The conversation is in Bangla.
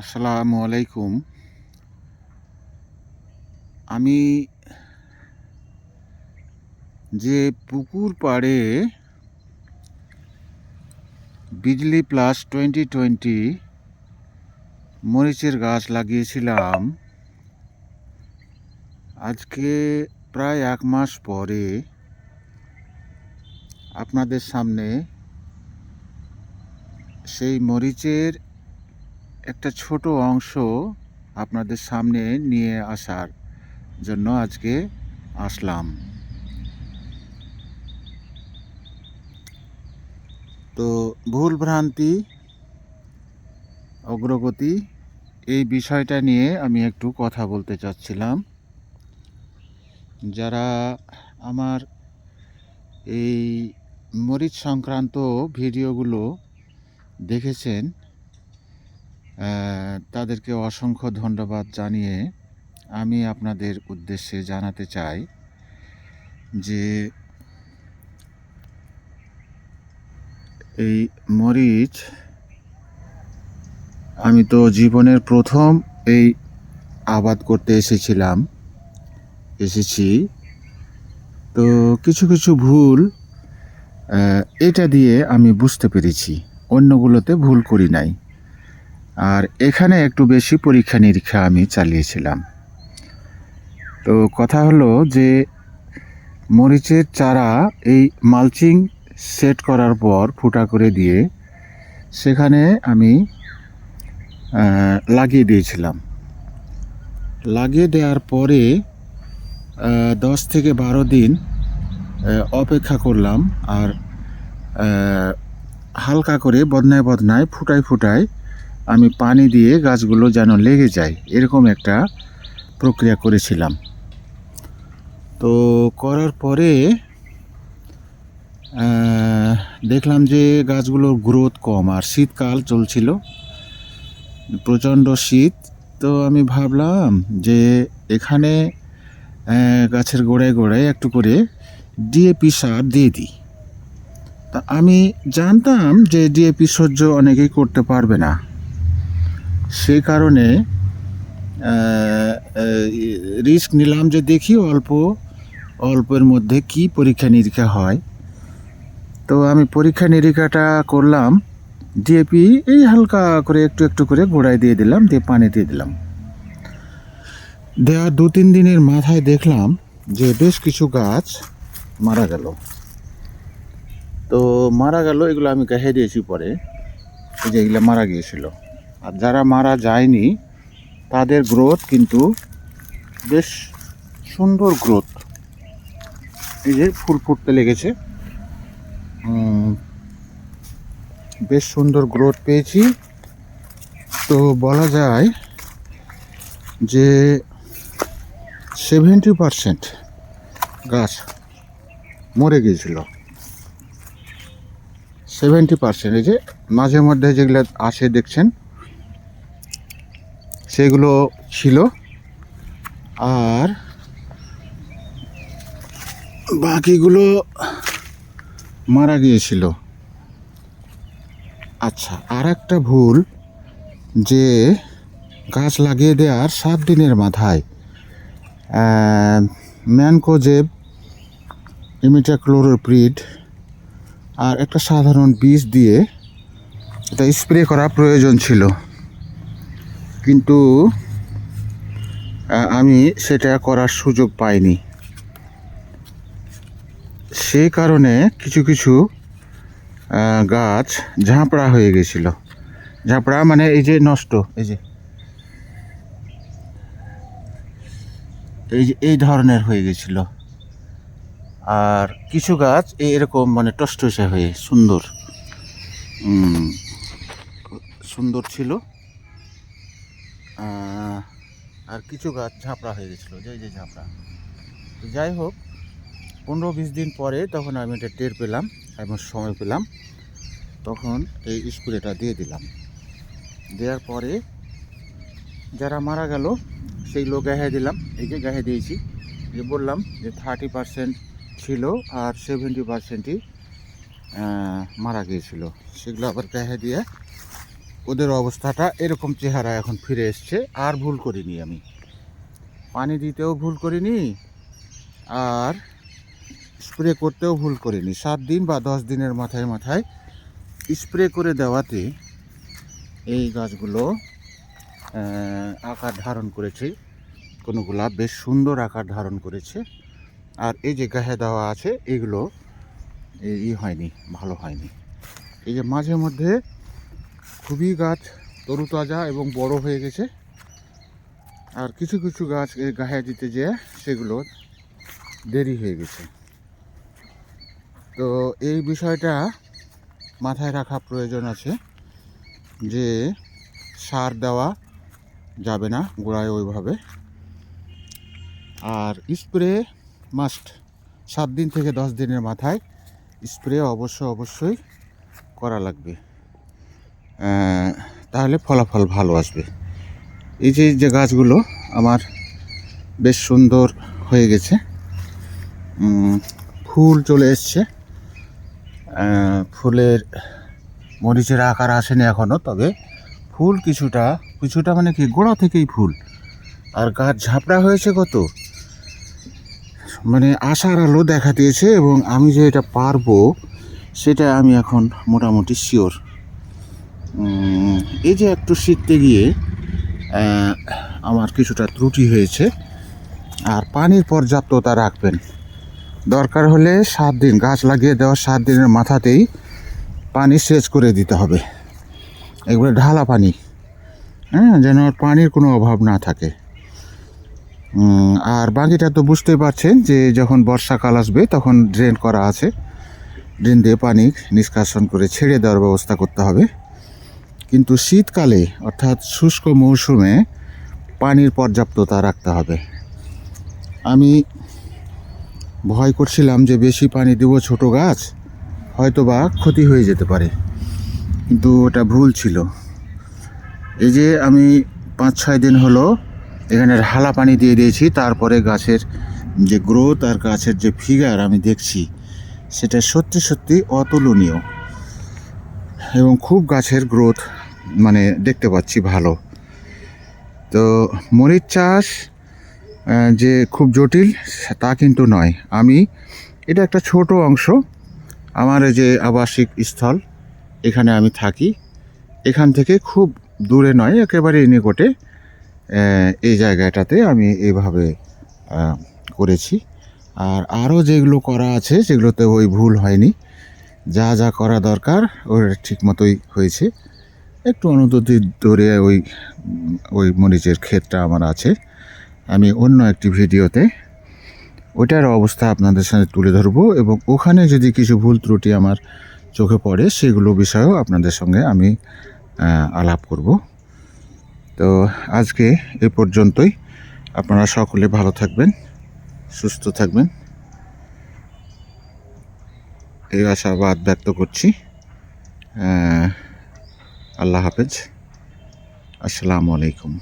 আসসালামু আলাইকুম। আমি যে পুকুর পাড়ে বিজলি প্লাস টোয়েন্টি টোয়েন্টি মরিচের গাছ লাগিয়েছিলাম, আজকে প্রায় এক মাস পরে আপনাদের সামনে সেই মরিচের একটা ছোট অংশ আপনাদের সামনে নিয়ে আসার জন্য আজকে আসলাম। তো ভুল ভ্রান্তি, অগ্রগতি, এই বিষয়টা নিয়ে আমি একটু কথা বলতে চাচ্ছিলাম। যারা আমার এই মরিচ সংক্রান্ত ভিডিওগুলো দেখেছেন তাদেরকে অসংখ্য ধন্যবাদ জানিয়ে আমি আপনাদের উদ্দেশ্যে জানাতে চাই যে এই মরিচ আমি তো জীবনের প্রথম এই আবাদ করতে এসেছিলাম, এসেছি। তো কিছু কিছু ভুল এটা দিয়ে আমি বুঝতে পেরেছি, অন্যগুলোতে ভুল করি নাই। আর এখানে একটু বেশি পরীক্ষা নিরীক্ষা আমি চালিয়েছিলাম। তো কথা হলো যে, মরিচের চারা এই মালচিং সেট করার পর ফুটা করে দিয়ে সেখানে আমি লাগিয়ে দিয়েছিলাম। লাগিয়ে দেওয়ার পরে দশ থেকে বারো দিন অপেক্ষা করলাম আর হালকা করে বদনায় বদনায় ফুটায় ফুটায় আমি পানি দিয়ে গাছগুলো যেন লেগে যায়, এরকম একটা প্রক্রিয়া করেছিলাম। তো করার পরে দেখলাম যে গাছগুলোর গ্রোথ কম আর শীতকাল চলছিল, প্রচণ্ড শীত। তো আমি ভাবলাম যে এখানে গাছের গোড়ায় গোড়ায় একটু করে ডিএপি সার দিয়ে দিই। তা আমি জানতাম যে ডিএপি সহ্য অনেকেই করতে পারবে না। সেই কারণে রিস্ক নিলাম যে দেখি অল্প, অল্পের মধ্যে কি পরীক্ষা নিরীক্ষা হয়। তো আমি পরীক্ষা নিরীক্ষাটা করলাম ডিএপি এই হালকা করে একটু একটু করে গোড়ায় দিয়ে দিলাম, দিয়ে পানি দিয়ে দিলাম। দেওয়ার দু তিন দিনের মাথায় দেখলাম যে বেশ কিছু গাছ মারা গেল। তো মারা গেল, এগুলো আমি গাহে দিয়েছি পরে। যে এগুলো মারা গিয়েছিল। আর যারা মারা যায়নি, তাদের গ্রোথ কিন্তু বেশ সুন্দর গ্রোথ। এই যে ফুল ফুটতে লেগেছে। বেশ সুন্দর গ্রোথ পেয়েছি। তো বলা যায় যে সেভেন্টি পারসেন্ট গাছ মরে গিয়েছিল। সেভেন্টি পার্সেন্ট, এই যে মাঝে মধ্যে যেগুলো আসে দেখছেন সেগুলো ছিল। আর বাকিগুলো মারা গিয়েছিল। আচ্ছা আর একটা ভুল যে গাছ লাগিয়ে দেওয়ার সাত দিনের মাথায় ম্যানকোজেব, ইমিটাক্লোরোপ্রিড আর একটা সাধারণ বীজ দিয়ে এটা স্প্রে করা প্রয়োজন ছিল। কিন্তু আমি সেটা করার সুযোগ পাইনি। সেই কারণে কিছু কিছু গাছ ঝাঁপড়া হয়ে গেছিল। ঝাঁপড়া মানে এই যে নষ্ট, এই যে। এই যে, এই ধরনের হয়ে গেছিল। আর কিছু গাছ এরকম মানে টসটসে হয়ে, সুন্দর। সুন্দর ছিল। আর কিছু গাছ ঝাঁপড়া হয়ে গেছিল, যে যে ঝাপড়া। তো যাই হোক, পনেরো বিশ দিন পরে তখন আমি এটা টের পেলাম, এবং সময় পেলাম, তখন এই স্প্রেটা দিয়ে দিলাম। দেওয়ার পরে যারা মারা গেল সেইগুলো গাহে দিলাম, এই যে গাহে দিয়েছি, যে বললাম যে থার্টি পার্সেন্ট ছিল আর সেভেন্টি পার্সেন্টই মারা গিয়েছিল। সেগুলো আবার গাহে দিয়ে ওদের অবস্থাটা এরকম চেহারা এখন ফিরে এসছে, আর ভুল করিনি আমি। পানি দিতেও ভুল করিনি, আর স্প্রে করতেও ভুল করিনি। সাত দিন বা দশ দিনের মাথায় মাথায় স্প্রে করে দেওয়াতে এই গাছগুলো আকার ধারণ করেছে। কোনোগুলা বেশ সুন্দর আকার ধারণ করেছে। আর এই যে গায়ে দেওয়া আছে, এগুলো ই হয়নি, ভালো হয়নি। এই যে মাঝে মধ্যে খুবই গাছ তরুতাজা এবং বড় হয়ে গেছে। আর কিছু কিছু গাছ গায়ে দিতে যেয়ে সেগুলো দেরি হয়ে গেছে। তো এই বিষয়টা মাথায় রাখা প্রয়োজন আছে যে সার দেওয়া যাবে না গোড়ায় ওইভাবে। আর স্প্রে মাস্ট সাত দিন থেকে দশ দিনের মাথায় স্প্রে অবশ্য অবশ্যই করা লাগবে। তাহলে ফলাফল ভালো আসবে। এই যে যে গাছগুলো আমার বেশ সুন্দর হয়ে গেছে। ফুল চলে এসছে। ফুলের মরিচের আকার আসেনি এখনও তবে ফুল কিছুটা কিছুটা মানে কি, গোড়া থেকেই ফুল। আর গাছ ঝাপড়া হয়েছে কত? মানে আশার আলো দেখা দিয়েছে এবং আমি যে এটা পারব, সেটা আমি এখন মোটামুটি শিওর এই যে একটু শিখতে গিয়ে আমার কিছুটা ত্রুটি হয়েছে, আর পানির পর্যাপ্ততা রাখবেন। দরকার হলে সাত দিন, গাছ লাগিয়ে দেওয়ার সাত দিনের মাথাতেই পানি সেচ করে দিতে হবে। একবারে ঢালা পানি হ্যাঁ যেন পানির কোনো অভাব না থাকে। আর বাকিটা তো বুঝতেই পারছেন যে যখন বর্ষাকাল আসবে, তখন ড্রেন করা আছে। ড্রেন দিয়ে পানি নিষ্কাশন করে ছেড়ে দেওয়ার ব্যবস্থা করতে হবে। কিন্তু শীতকালে, অর্থাৎ শুষ্ক মৌসুমে, পানির পর্যাপ্ততা রাখতে হবে। আমি ভয় করছিলাম যে বেশি পানি দেব ছোট গাছ হয়তো বা ক্ষতি হয়ে যেতে পারে। কিন্তু ওটা ভুল ছিল। এই যে আমি পাঁচ ছয় দিন হলো এখানে ঢালা পানি দিয়ে দিয়েছি, তারপরে গাছের যে গ্রোথ আর গাছের যে ফিগার আমি দেখছি, সেটা সত্যি সত্যি অতুলনীয়। এবং খুব গাছের গ্রোথ মানে দেখতে পাচ্ছি ভালো। তো মরিচ চাষ যে খুব জটিল, তা কিন্তু নয়। আমি, এটা একটা ছোট অংশ, আমার যে আবাসিক স্থল, এখানে আমি থাকি। এখান থেকে খুব দূরে নয়, একেবারে নিকটে এই জায়গাটাতে আমি এইভাবে করেছি। আর আরও যেগুলো করা আছে, সেগুলোতে ওই ভুল হয়নি। যা যা করা দরকার, ওর ঠিক মতোই হয়েছে। একটু অনুদতি ধরে ওই ওই মরিচের ক্ষেতটা আমার আছে। আমি অন্য একটি ভিডিওতে ওটার অবস্থা আপনাদের সাথে তুলে ধরবো এবং ওখানে যদি কিছু ভুল ত্রুটি আমার চোখে পড়ে, সেগুলো বিষয়েও আপনাদের সঙ্গে আমি আলাপ করব। তো আজকে এ পর্যন্তই। আপনারা সকলে ভালো থাকবেন, সুস্থ থাকবেন। এই আশাবাদ ব্যক্ত করছি। আল্লাহ হাফেজ। আসসালামু আলাইকুম।